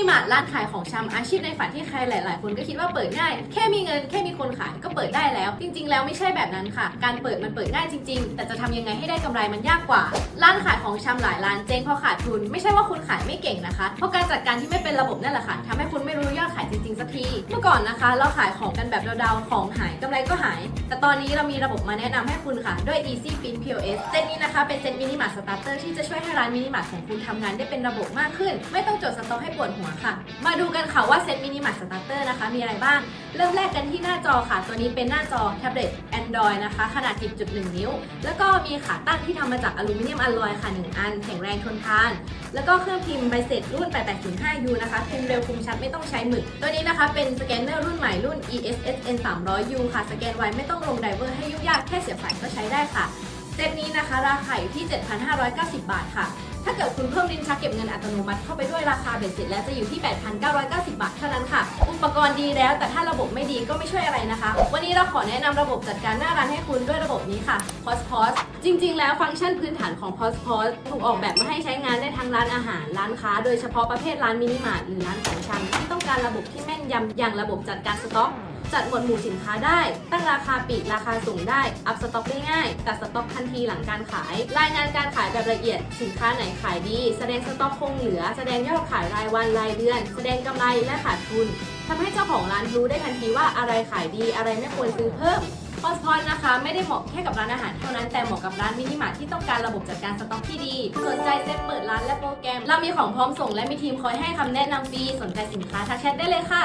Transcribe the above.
นิมาร์ทร้านขายของชำอาชีพในฝันที่ใครหลาย ๆ คนก็คิดว่าเปิดง่าย แค่มีเงินแค่มีคนขายก็เปิดได้แล้ว จริง ๆ แล้วไม่ใช่แบบนั้นค่ะ การเปิดมันเปิดง่ายจริง ๆ แต่จะทำยังไงให้ได้กำไรมันยากกว่า ร้านขายของชำหลายร้านเจ๊งเพราะขาดทุน ไม่ใช่ว่าคุณขายไม่เก่งนะคะ เพราะการจัดการที่ไม่เป็นระบบนั่นแหละค่ะทำให้คุณไม่รู้ยอดขายจริง ๆสักที เมื่อก่อนนะคะ เราขายของกันแบบเดาๆ ของหายกำไรก็หาย แต่ตอนนี้เรามีระบบมาแนะนำให้คุณค่ะ ด้วย Easy Pin POS เซตนี้นะคะเป็นเซตมินิมาร์ทสตาร์เตอร์ที่จะช่วยให้ร้านมินิมาร์ทของคุณทำงานได้เป็นระบบมากขึ้น ไม่ต้องจดสต็อกให้ปวดหัวค่ะ มาดูกันค่ะว่าเซตมินิมาร์ทสตาร์เตอร์นะคะมีอะไรบ้าง เริ่มแรกกันที่หน้าจอค่ะ ตัวนี้เป็นหน้าจอแท็บเล็ต Android นะคะ ขนาด 10.1 นิ้ว แล้วก็มีขาตั้งที่ทำมาจากอลูมิเนียมอลลอยค่ะ 1 อัน แข็งแรงทนทาน แล้วก็เครื่องพิมพ์ใบเสร็จรุ่น 8805U นะคะพิมพ์เร็วคมชัดไม่ต้องใช้หมึกตัวนี้นะคะเป็นสแกนเนอร์รุ่นใหม่รุ่น ESSN 300U ค่ะ สแกนไวไม่ต้องลงไดเวอร์ให้ยุ่งยากแค่เสียบสายก็ใช้ได้ค่ะ เซตนี้นะคะ ราคาอยู่ที่ 7,590 บาทค่ะ ถ้าเกิดคุณเพิ่มลิ้นชักเก็บเงินอัตโนมัติเข้าไปด้วยราคาเบ็ดเสร็จแล้วจะอยู่ที่ 8,990 บาทเท่านั้นค่ะ อุปกรณ์ดีแล้ว แต่ถ้าระบบไม่ดีก็ไม่ช่วยอะไรนะคะ วันนี้เราขอแนะนำระบบจัดการหน้าร้านให้คุณด้วยระบบนี้ค่ะ POS POS จริง ๆ แล้วฟังก์ชันพื้นฐานของ POS POS ถูกออกแบบมาให้ใช้งานได้ ร้านอาหาร ร้านค้า โดยเฉพาะประเภทร้านมินิมาร์ทหรือร้านของชำที่ต้องการระบบที่แม่นยำอย่างระบบจัดการสต็อกจัดหมวดหมู่สินค้าได้ ตั้งราคาปิดราคาสูงได้ อัพสต็อกได้ง่าย ตัดสต็อกทันทีหลังการขาย รายงานการขายแบบละเอียด สินค้าไหนขายดี แสดงสต็อกคงเหลือ แสดงยอดขายรายวันรายเดือน แสดงกำไรและขาดทุน ทำให้เจ้าของร้านรู้ได้ทันทีว่าอะไรขายดีอะไรไม่ควรซื้อเพิ่มคอสพอยนะคะไม่ได้เหมาะแค่กับร้านอาหารเท่านั้นแต่เหมาะกับร้านมินิมาร์ทที่ต้องการระบบจัดการสต็อกที่ดี สนใจเซ็ตเปิดร้านและโปรแกรม เรามีของพร้อมส่งและมีทีมคอยให้คำแนะนำฟรีสนใจสินค้าทักแชทได้เลยค่ะ